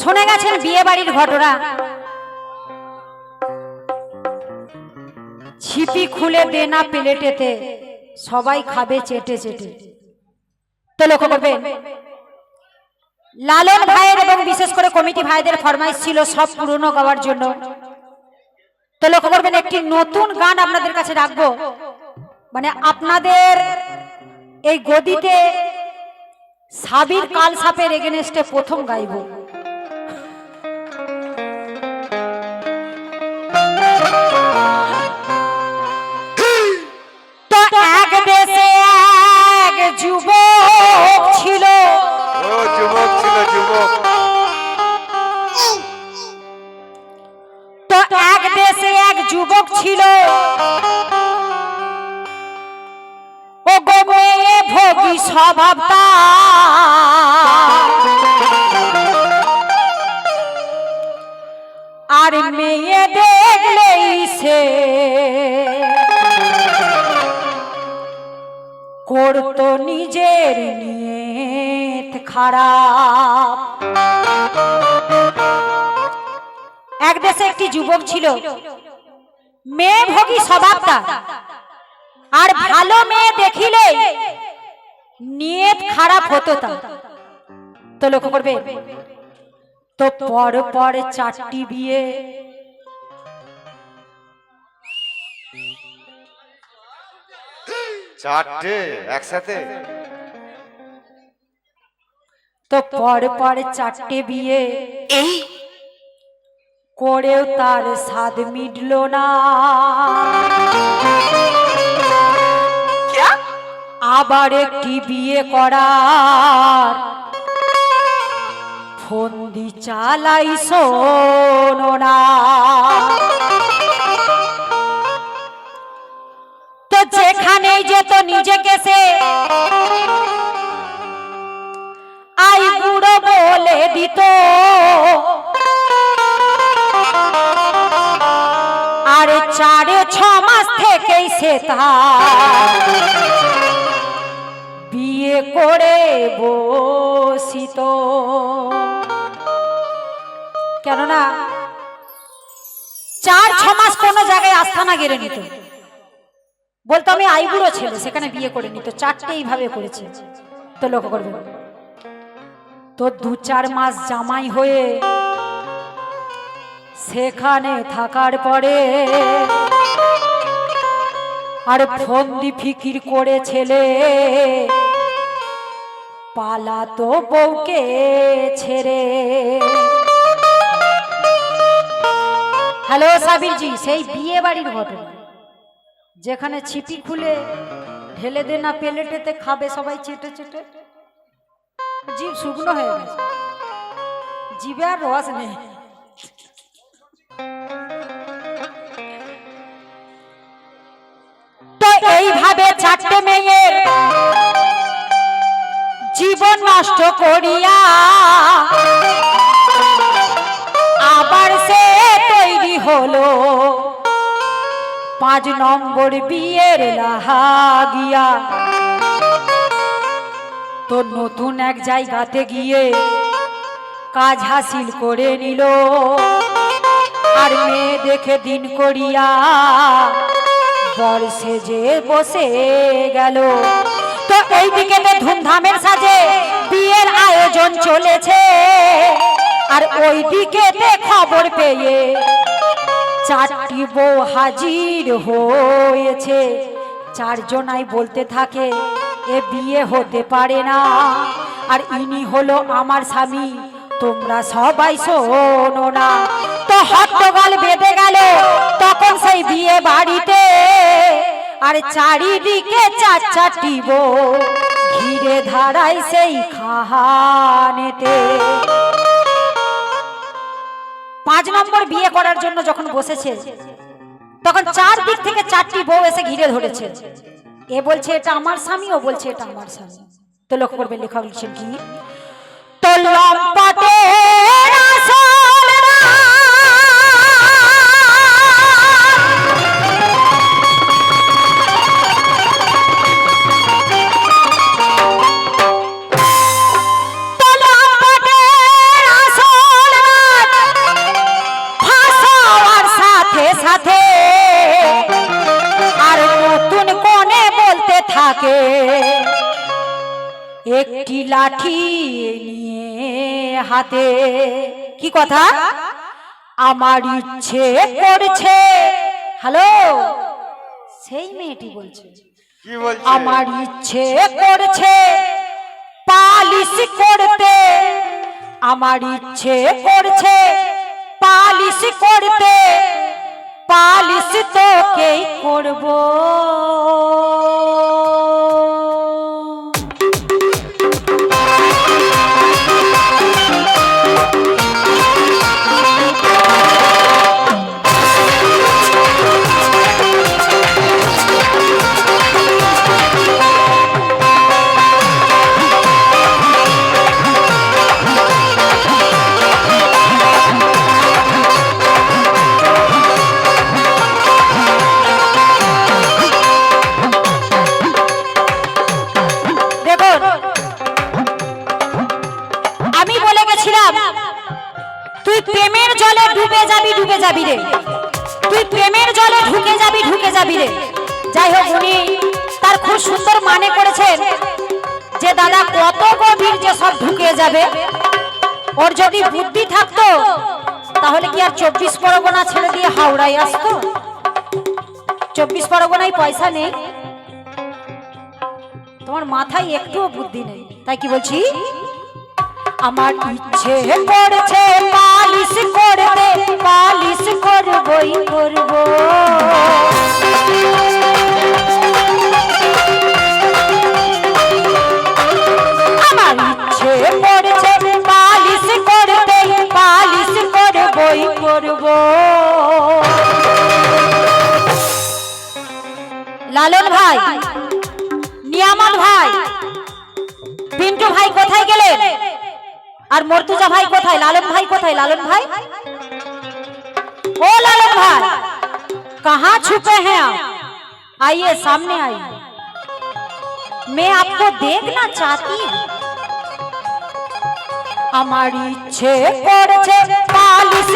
শুনে গেছেন বিয়ে বাড়ির ঘটনা। ছিপি খুলে দে না প্লেটেতে, সবাই খাবে চেটে চেটে। তো লক্ষ্য করবেন, লালন ভাইয়ের এবং বিশেষ করে কমিটি ভাইদের ফরমাইশ ছিল সব পুরনো গাওয়ার জন্য। তো লক্ষ্য করবেন, একটি নতুন গান আপনাদের কাছে রাখব। মানে আপনাদের এই গদিতে সাবির কাল সাপের এগেনেস্টে প্রথম গাইব। নিজের নিয়ত খারাপ। এক দেশে একটি যুবক ছিল। মেয়ে ভোগী স্বভাবটা। আর ভালো মেয়ে দেখিলে নিয়ত খারাপ হতো তা। তো লক্ষ্য করবে, তো পর পর চারটি বিয়ে। চারটে একসাথে? তো পর পর চারটে বিয়ে। করেও তার স্বাদ মিটল না। আবার একটি বিয়ে করার। ফন্দি চালাই শোনো না। তো যেখানে যেত নিজেকে সে আই বুড়ো বলে দিত। আরে চারে ছ মাস থেকেই সে তার বিয়ে করে বসিত। কেননা চার ছ মাস কোন জায়গায় আস্থানা গেড়ে নিত। বলতো আমি আইবুড়ো ছেলে, সেখানে বিয়ে করে নিত চারটে এইভাবে করেছে। তো লক্ষ্য করবে তো দু চার মাস জামাই হয়ে সেখানে থাকার পরে আর ফন্দি ফিকির করে ছেলে পালাতো বউকে ছেড়ে। হ্যালো সাবিরজি, সেই বিয়ে বাড়ির ঘটনা। যেখানে ছিপি খুলে ঢেলে দে না প্লেটেতে, খাবে সবাই চেটে চেটে। জীব শুকনো হয়ে গেছে জিভে আর রস নেই। এইভাবে চারটে মেয়ের জীবন নষ্ট করিয়া আবার সে তৈরি হলো। পাঁচ নম্বর বিয়ের লাহাগিয়া তো নতুন এক জায়গাতে গিয়ে কাজ হাসিল করে নিল। আর মেয়ে দেখে দিন করিয়া বর্ষে যে বসে গেল। তো এইদিকে তো ধুমধামের সাজে বিয়ের আয়োজন চলেছে। আর ওইদিকে খবর পেয়ে চারটি বউ হাজির হয়েছে। চারজনাই বলতে থাকে এ বিয়ে হতে পারে না। আর ইনি হলো আমার স্বামী, তোমরা সবাই শোনো না। তো হট্টগোল বেঁধে গেল তখন সেই বিয়ে বাড়িতে। আর চারিদিকে চার চারটি ঘিরে ধারাই সেই খাহানেতে। পাঁচ নম্বর বিয়ে করার জন্য যখন বসেছে, তখন চার দিক থেকে চারটি বউ এসে ঘিরে ধরেছে। এ বলছে, এটা আমার স্বামী, ও বলছে, এটা আমার স্বামী। তো লক্ষ্য করবে লেখা লিখছেন কি? তো লম্পটের একটি লাঠি নিয়ে হাতে। কি কথা? আমার ইচ্ছে করছে। হ্যালো সেই মেয়েটি বলছে। আমার ইচ্ছে করছে পালিশ করতে। আমার ইচ্ছে করছে পালিশ করতে। পালিশ তোকেই করব? প্রেমের জলে ডুবে যাবি ডুবে যাবি রে। তুই প্রেমের জলে ঢুকে যাবি ঢুকে যাবি রে। যাই হোক উনি তার খুব সুন্দর মানে করেছেন যে, দাদা, কত গভীর যে সব ঢুকে যাবে। ওর যদি বুদ্ধি থাকতো, তাহলে কি আর চব্বিশ পরগনা ছেড়ে দিয়ে হাওড়ায় আসতো? চব্বিশ পরগনায় পয়সা নেই। তোমার মাথায় একটুও বুদ্ধি নেই। তাই কি বলছি? আমার ইচ্ছে করছে পালিশ করতে পালিশ করবই করব। আমার ইচ্ছে করছে পালিশ করতে পালিশ করবই করব। লালন ভাই, নিয়ামত ভাই, পিন্টু ভাই কোথায় গেলেন? আর মর্তুজা ভাই কোথায় লালন ভাই কোথায় লালন ভাই ओ लालन भाई कहाँ छुपे हैं आप आइए सामने आइए मैं आपको देखना चाहती हूँ আমার ইচ্ছে করছে পালিশ